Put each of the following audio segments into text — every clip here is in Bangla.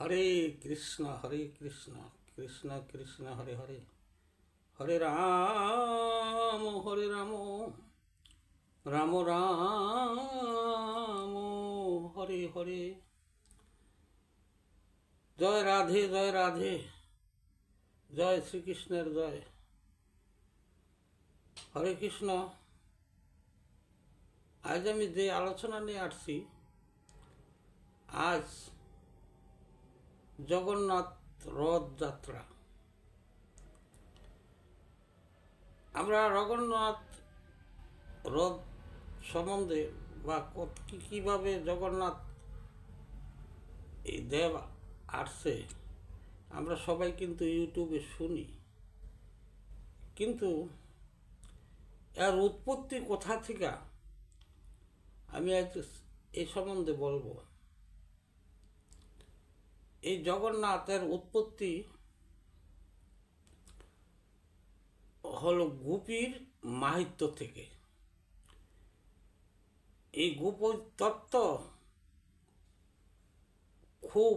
হরে কৃষ্ণ হরে কৃষ্ণ কৃষ্ণ কৃষ্ণ, হরে হরে। হরে রাম হরে রাম রাম রাম, হরে হরে। জয় রাধে জয় রাধে। জয় শ্রীকৃষ্ণের জয়। হরে কৃষ্ণ। আজ আমি যে আলোচনা নিয়ে আসছি, আজ জগন্নাথ রথযাত্রা। আমরা জগন্নাথ রথ সম্বন্ধে বা কি, কীভাবে জগন্নাথ এই দেব আসছে, আমরা সবাই কিন্তু ইউটিউবে শুনি। কিন্তু এর উৎপত্তি কোথা থেকে, আমি আজ এই সম্বন্ধে বলব। এই জগন্নাথের উৎপত্তি হলো গুপির মাহিত্য থেকে। এই গুপ তত্ত্ব খুব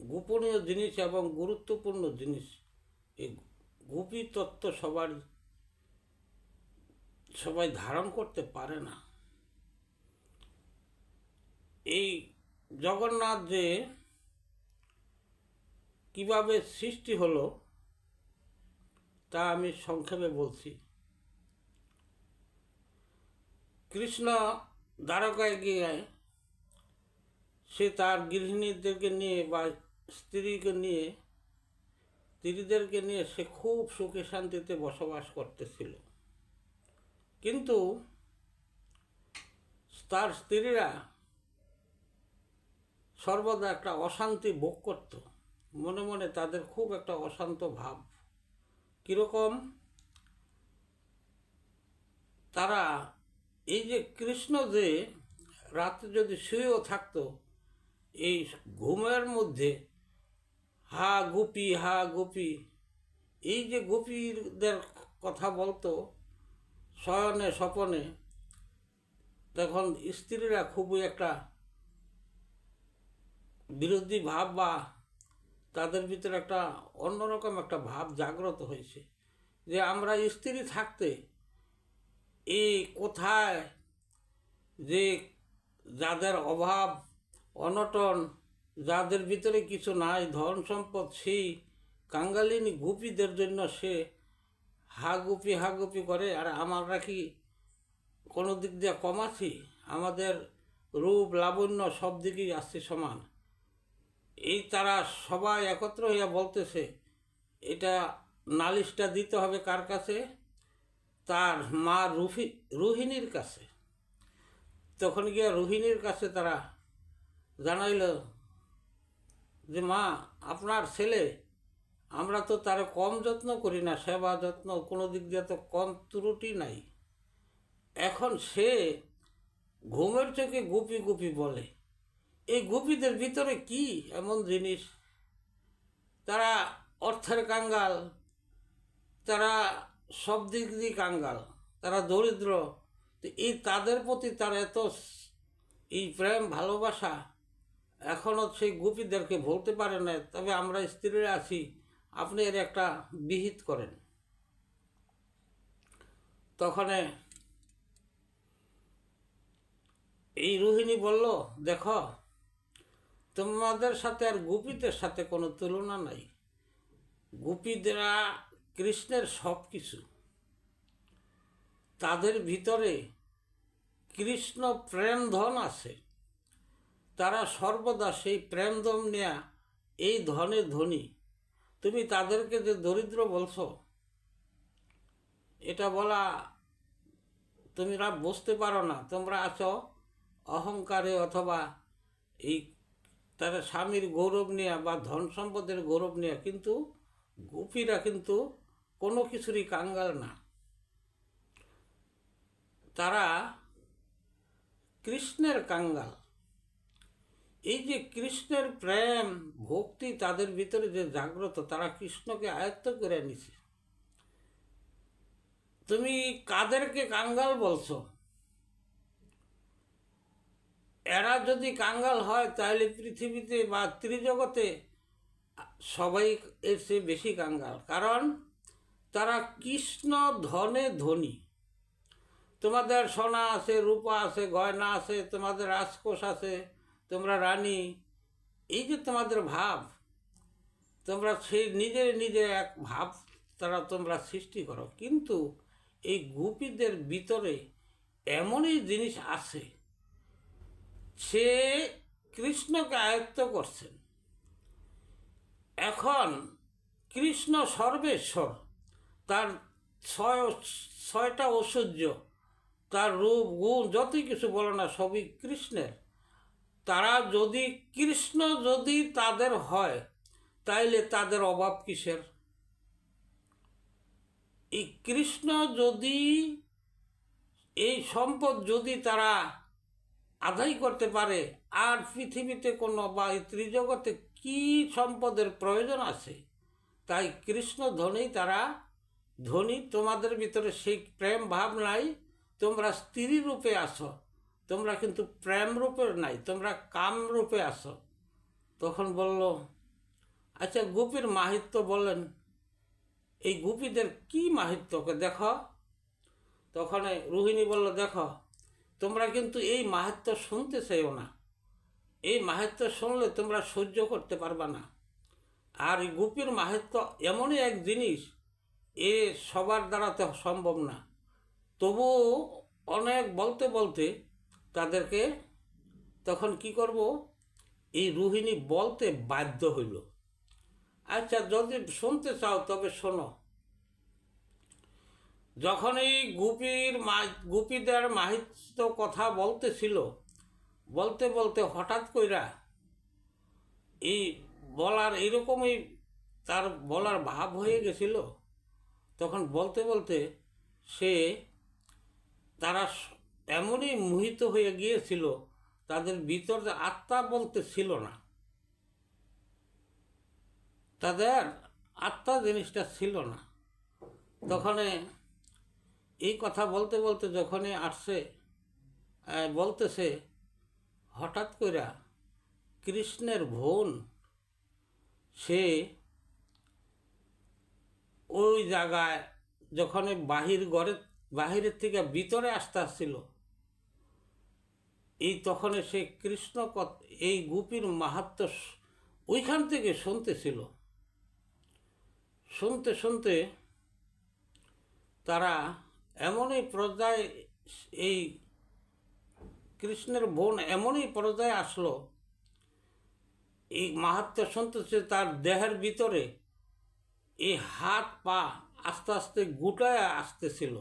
গোপনীয় জিনিস এবং গুরুত্বপূর্ণ জিনিস। এই গুপি তত্ত্ব সবার সবাই ধারণ করতে পারে না। এই জগন্নাথ যে কীভাবে সৃষ্টি হলো, তা আমি সংক্ষেপে বলছি। কৃষ্ণ দ্বারকায় গিয়ে সে তার গৃহিণীদেরকে নিয়ে বা স্ত্রীকে নিয়ে, স্ত্রীদেরকে নিয়ে সে খুব সুখে শান্তিতে বসবাস করতেছিল। কিন্তু তার স্ত্রীরা সর্বদা একটা অশান্তি ভোগ করত। মনে মনে তাদের খুব একটা অশান্ত ভাব। কীরকম? তারা এই যে কৃষ্ণ যে রাতে যদি শুয়েও থাকতো, এই ঘুমের মধ্যে হা গুপি হা গুপি, এই যে গোপীদের কথা বলতো, শয়নে, স্বপনে, তখন স্ত্রীরা খুবই একটা বিরোধী ভাব বা তাদের ভিতরে একটা অন্যরকম একটা ভাব জাগ্রত হয়েছে যে আমরা স্ত্রী থাকতে এই কোথায় যে যাদের অভাব, অনটন, যাদের ভিতরে কিছু নাই, ধন সম্পদ সেই কাঙ্গালিনী গুপিদের জন্য সে হাগুপি হাগুপি করে, আর আমরা কি কোনো দিক দিয়ে কম আছি? আমাদের রূপ, লাবণ্য সব দিকেই আসছে সমান। এই তারা সবাই একত্র হইয়া বলতেছে, এটা নালিশটা দিতে হবে কার কাছে? তার মা রুফি, রোহিণীর কাছে। তখন গিয়া রোহিণীর কাছে তারা জানাইল, যে মা, আপনার ছেলে, আমরা তো তার কম যত্ন করি না, সেবা যত্ন, কোনো দিক দিয়ে তো কম ত্রুটি নাই। এখন সে ঘুমের চোখে গুপি গুপি বলে এই গোপীদের ভিতরে কি এমন জিনিস? তারা অর্থের কাঙ্গাল, তারা সব দিক দিয়ে কাঙ্গাল, তারা দরিদ্র। তো এই তাদের প্রতি তার এত এই প্রেম, ভালোবাসা এখনও সেই গোপীদেরকে বলতে পারে না। তবে আমরা স্ত্রীরা আছি, আপনি এর একটা বিহিত করেন। তখনে এই রোহিণী বলল, দেখো তোমাদের সাথে আর গোপীদের সাথে কোনো তুলনা নাই। গোপীদেরা কৃষ্ণের সব কিছু তাদের ভিতরে কৃষ্ণ প্রেম ধন আছে। তারা সর্বদা সেই প্রেম ধন নেয়া এই ধনে ধনী। তুমি তাদেরকে যে দরিদ্র বলছো, এটা বলা তোমরা বুঝতে পারো না। তোমরা আছো অহংকারে অথবা এই তারা স্বামীর গৌরব নেয়া বা ধন সম্পদের গৌরব নেয়া কিন্তু গোপীরা কিন্তু কোনো কিছুরই কাঙ্গাল না। তারা কৃষ্ণের কাঙ্গাল। এই যে কৃষ্ণের প্রেম, ভক্তি তাদের ভিতরে যে জাগ্রত, তারা কৃষ্ণকে আয়ত্ত করে নিছে তুমি কাদেরকে কাঙ্গাল বলছো? এরা যদি কাঙ্গাল হয়, তাহলে পৃথিবীতে বা ত্রিজগতে সবাই এসে বেশি কাঙ্গাল। কারণ তারা কৃষ্ণ ধনে ধনী। তোমাদের সোনা আছে, রূপা আছে, গয়না আছে, তোমাদের রাজকোষ আছে, তোমরা রানী। এই যে তোমাদের ভাব, তোমরা সেই নিজের নিজের এক ভাব তারা তোমরা সৃষ্টি করো। কিন্তু এই গোপীদের ভিতরে এমনই জিনিস আছে সে কৃষ্ণকে আয়ত্ত করছেন। এখন কৃষ্ণ সর্বেশ্বর, তার ছয় ছয়টা ঐশ্বর্য তার রূপ, গুণ, যতই কিছু বলো না, সবই কৃষ্ণের। তারা যদি, কৃষ্ণ যদি তাদের হয়, তাইলে তাদের অভাব কিসের? এই কৃষ্ণ যদি, এই সম্পদ যদি তারা আদায় করতে পারে। আর পৃথিবীতে কোনো বা ত্রিজগতে কি সম্পদের প্রয়োজন আছে? তাই কৃষ্ণ ধনেই তারা ধনী, তোমাদের ভিতরে সেই প্রেম ভাব নাই। তোমরা স্ত্রী রূপে আসো। তোমরা কিন্তু প্রেম রূপে নাই, তোমরা কাম রূপে আসো। তখন বলল আচ্ছা গোপীর মাহিত্য বলেন। এই গোপীদের কি মাহিত্যকে দেখো? তখন রোহিণী বলল, দেখো তোমরা কিন্তু এই মাহাত্ম শুনতে চাইও না। এই মাহাত্ম শুনলে তোমরা সহ্য করতে পারবা না। আর এই গোপীর মাহাত্ম এমনই এক জিনিস, এ সবার দ্বারা তো সম্ভব না। তবু অনেক বলতে বলতে তাদেরকে তখন কি করব? এই রোহিণী বলতে বাধ্য হইল। আচ্ছা যদি শুনতে চাও তবে শোনো। যখন এই গুপির মা, গুপিদের মাহিত্য কথা বলতেছিল, বলতে বলতে হঠাৎ কইরা এই বলার এইরকমই তার বলার ভাব হয়ে গেছিল। তখন বলতে বলতে সে তারা এমনই মোহিত হয়ে গিয়েছিল, তাদের ভিতরে আত্মা বলতে ছিল না। তাদের আত্মা জিনিসটা ছিল না। তখন এই কথা বলতে বলতে যখনই আসছে বলতেছে, হঠাৎ করে কৃষ্ণের বোন, সে ওই জায়গায় যখন বাহির ঘরে বাহিরের থেকে ভিতরে আসতে আসছিল, এই তখন সে কৃষ্ণ এই গুপির মাহাত্ম ওইখান থেকে শুনতেছিল। শুনতে শুনতে তারা এমনই পর্যায়ে এই কৃষ্ণের বোন এমনই পর্যায়ে আসলো। এই মাহাত্ম শুনতেছে তার দেহের ভিতরে এই হাত পা আস্তে আস্তে গুটায় আসতেছিল।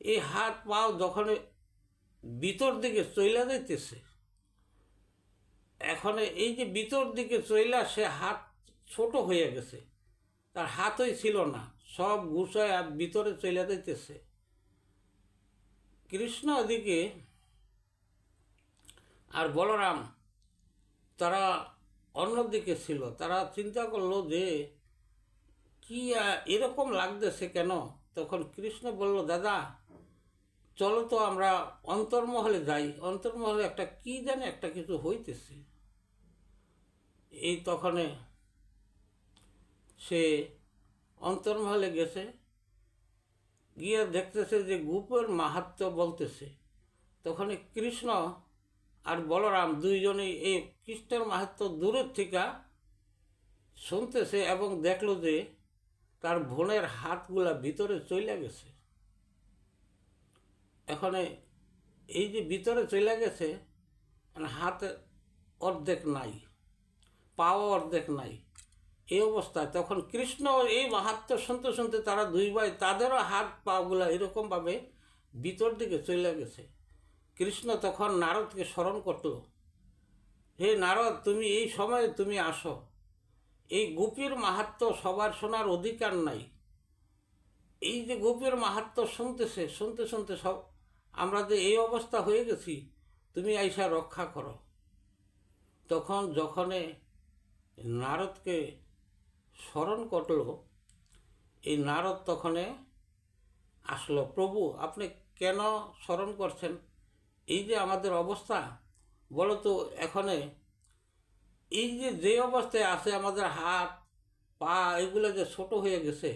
এই হাত পাও যখন ভিতর দিকে চইলা যাইতেছে, এখন এই যে ভিতর দিকে চইলা সে হাত ছোট হয়ে গেছে। তার হাতই ছিল না, সব গুছায় আর ভিতরে চলে যাইতেছে। কৃষ্ণ ওদিকে আর বলরাম, তারা অন্যদিকে ছিল। তারা চিন্তা করল যে, কি এরকম লাগতেছে কেন? তখন কৃষ্ণ বলল, দাদা, চলো তো আমরা অন্তর্মহলে যাই। অন্তর্মহলে একটা কি জানে একটা কিছু হইতেছে। এই তখনে সে অন্তর্মহলে গেছে, গিয়ে দেখতেছে যে গুপের মাহাত্ম বলতেছে। তখন কৃষ্ণ আর বলরাম দুইজনেই এই কৃষ্ণের মাহাত্ম দূরের থেকে শুনতেছে এবং দেখল যে তার বোনের হাতগুলা ভিতরে চলে গেছে। এখন এই যে ভিতরে চলে গেছে মানে হাতে অর্ধেক নাই পাও অর্ধেক নাই। এই অবস্থায় তখন কৃষ্ণ এই মাহাত্ম শুনতে শুনতে তারা দুই ভাই তাদেরও হাত পাগুলা এরকমভাবে ভিতর দিকে চলে গেছে। কৃষ্ণ তখন নারদকে স্মরণ করল, হে নারদ, তুমি এই সময়ে তুমি আসো। এই গোপীর মাহাত্ম সবার শোনার অধিকার নাই। এই যে গোপীর মাহাত্ম শুনতেছে, শুনতে শুনতে সব, আমরা যে এই অবস্থা হয়ে গেছি, তুমি আইসা রক্ষা করো। তখন যখনে নারদকে স্মরণ করল এই নারদ তখনে আসলো, প্রভু, আপনি কেন স্মরণ করছেন? এই যে আমাদের অবস্থা, বলো তো এখানে, এই যে যে অবস্থায় আছে আমাদের হাত, পা, এগুলো যে ছোট হয়ে গেছে,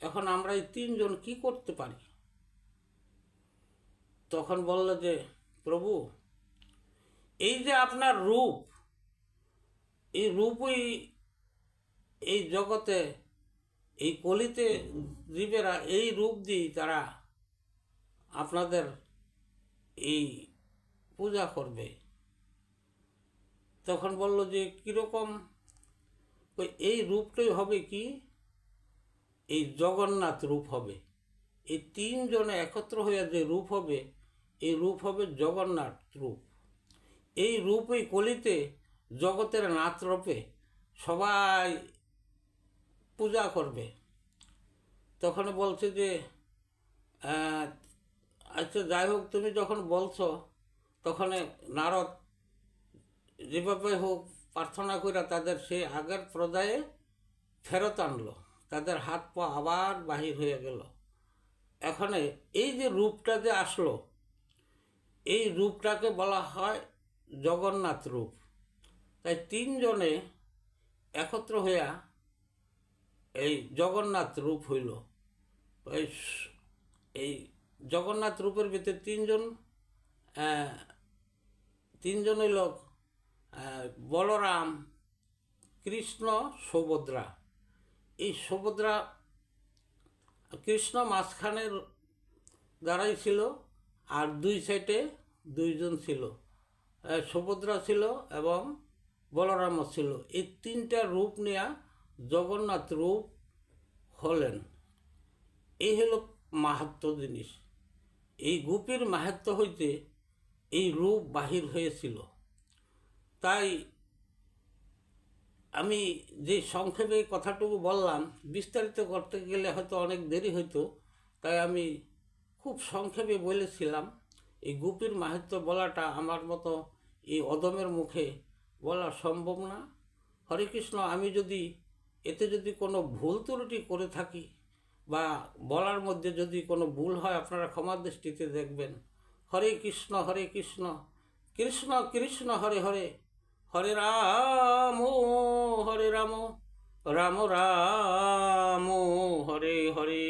এখন আমরা এই তিনজন কি করতে পারি? তখন বলল যে, প্রভু, এই যে আপনার রূপ, এই রূপই এই জগতে, এই কলিতে জীবেরা এই রূপ দিয়ে তারা আপনাদের এই পূজা করবে। তখন বলল যে, কীরকম? এই রূপটাই হবে কি? এই জগন্নাথ রূপ হবে। এই তিনজনে একত্র হয়ে যে রূপ হবে, এই রূপ হবে জগন্নাথ রূপ। এই রূপই কলিতে জগতের নাথ রূপে সবাই পূজা করবে। তখন বলছে যে আচ্ছা যাই হোক, তুমি যখন বলছো, তখন নারদ যেভাবে হোক প্রার্থনা করে তাদের সেই আগের প্রদায়ে ফেরত আনলো। তাদের হাত পা আবার বাহির হয়ে গেল। এখানে এই যে রূপটা যে আসলো, এই রূপটাকে বলা হয় জগন্নাথ রূপ। তাই তিনজনে একত্র হইয়া এই জগন্নাথ রূপ হইল। এই জগন্নাথ রূপের ভিতরে তিনজন তিনজন হইল বলরাম, কৃষ্ণ, সুভদ্রা। এই সুভদ্রা কৃষ্ণ মাঝখানের দাঁড়াই ছিল আর দুই সাইডে দুইজন ছিল। সুভদ্রা ছিল এবং বলরামও ছিল। এই তিনটা রূপ নেয়া জগন্নাথ রূপ হলেন। এই হল মাহাত্ম জিনিস। এই গোপীর মাহাত্ম হইতে এই রূপ বাহির হয়েছিল। তাই আমি যে সংক্ষেপে কথাটুকু বললাম, বিস্তারিত করতে গেলে হয়তো অনেক দেরি হতো তাই আমি খুব সংক্ষেপে বলেছিলাম, এই গুপির মাহাত্ম বলাটা আমার মতো এই অদমের মুখে বলা সম্ভব না। হরে কৃষ্ণ, আমি যদি এতে যদি কোনো ভুল ত্রুটি করে থাকি বা বলার মধ্যে যদি কোনো ভুল হয়, আপনারা ক্ষমার দৃষ্টিতে দেখবেন। হরে কৃষ্ণ হরে কৃষ্ণ কৃষ্ণ কৃষ্ণ, হরে হরে হরে রাম হরে রাম রাম রাম, হরে হরে।